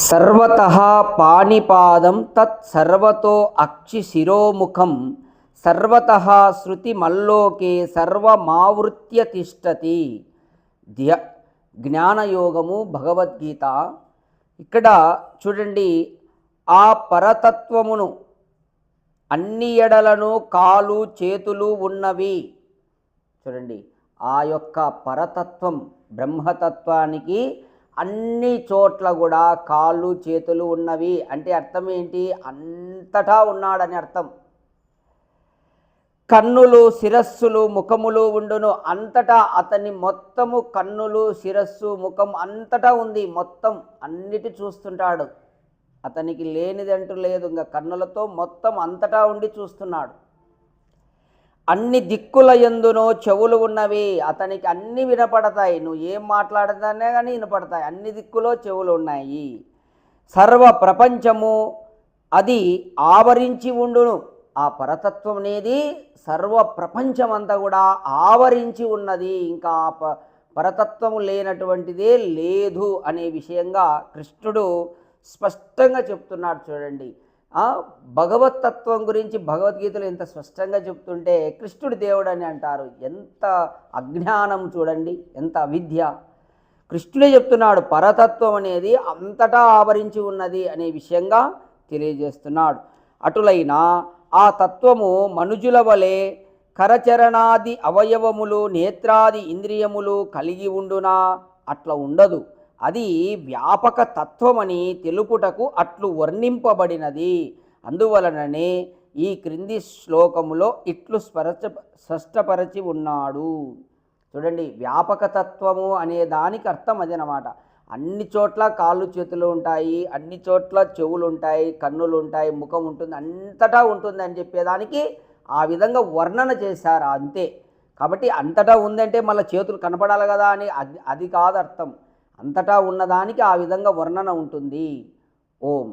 సర్వత పాణిపాదం తత్ సర్వతో అక్షి శిరోముఖం సర్వత శృతిమల్లోకే సర్వమావృత్య తిష్టతి. ధ్య జ్ఞానయోగము భగవద్గీత. ఇక్కడ చూడండి ఆ పరతత్వమును అన్ని ఎడలను కాలు చేతులు ఉన్నవి. చూడండి ఆ యొక్క పరతత్వం బ్రహ్మతత్వానికి అన్ని చోట్ల కూడా కాళ్ళు చేతులు ఉన్నవి. అంటే అర్థం ఏంటి? అంతటా ఉన్నాడని అర్థం. కన్నులు శిరస్సులు ముఖములు ఉండును. అంతటా అతని మొత్తము కన్నులు శిరస్సు ముఖం అంతటా ఉంది మొత్తం. అన్నిటి చూస్తుంటాడు. అతనికి లేనిదంటూ లేదు. ఇంకా కన్నులతో మొత్తం అంతటా ఉండి చూస్తున్నాడు. అన్ని దిక్కుల ఎందునో చెవులు ఉన్నవి అతనికి అన్నీ వినపడతాయి. నువ్వు ఏం మాట్లాడతానే కానీ వినపడతాయి. అన్ని దిక్కులో చెవులు ఉన్నాయి. సర్వ ప్రపంచము అది ఆవరించి ఉండును. ఆ పరతత్వం అనేది సర్వ ప్రపంచమంతా కూడా ఆవరించి ఉన్నది. ఇంకా ఆ ప పరతత్వము లేనటువంటిదే లేదు అనే విషయంగా కృష్ణుడు స్పష్టంగా చెప్తున్నాడు చూడండి. ఆ భగవతత్వం గురించి భగవద్గీతలో ఎంత స్పష్టంగా చెప్తుంటే కృష్ణుడు దేవుడు అని అంటారు. ఎంత అజ్ఞానం చూడండి ఎంత అవిద్య. కృష్ణుడే చెప్తున్నాడు పరతత్వం అనేది అంతటా ఆవరించి ఉన్నది అనే విషయంగా తెలియజేస్తున్నాడు. అటులైన ఆ తత్వము మనుజుల వలె కరచరణాది అవయవములు నేత్రాది ఇంద్రియములు కలిగి ఉండునా? అట్లా ఉండదు. అది వ్యాపక తత్వమని తెలుపుటకు అట్లు వర్ణింపబడినది. అందువలననే ఈ క్రింది శ్లోకములో ఇట్లు స్పరచ స్పష్టపరచి ఉన్నాడు. చూడండి వ్యాపక తత్వము అనే దానికి అర్థం అదనమాట. అన్ని చోట్ల కాళ్ళు చేతులు ఉంటాయి అన్ని చోట్ల చెవులు ఉంటాయి కన్నులు ఉంటాయి ముఖం ఉంటుంది అంతటా ఉంటుంది అని చెప్పేదానికి ఆ విధంగా వర్ణన చేశారు అంతే. కాబట్టి అంతటా ఉందంటే మళ్ళీ చేతులు కనపడాలి కదా అని అది అది కాదు అర్థం అంతటా ఉన్నదానికి ఆ విధంగా వర్ణన ఉంటుంది. ఓం.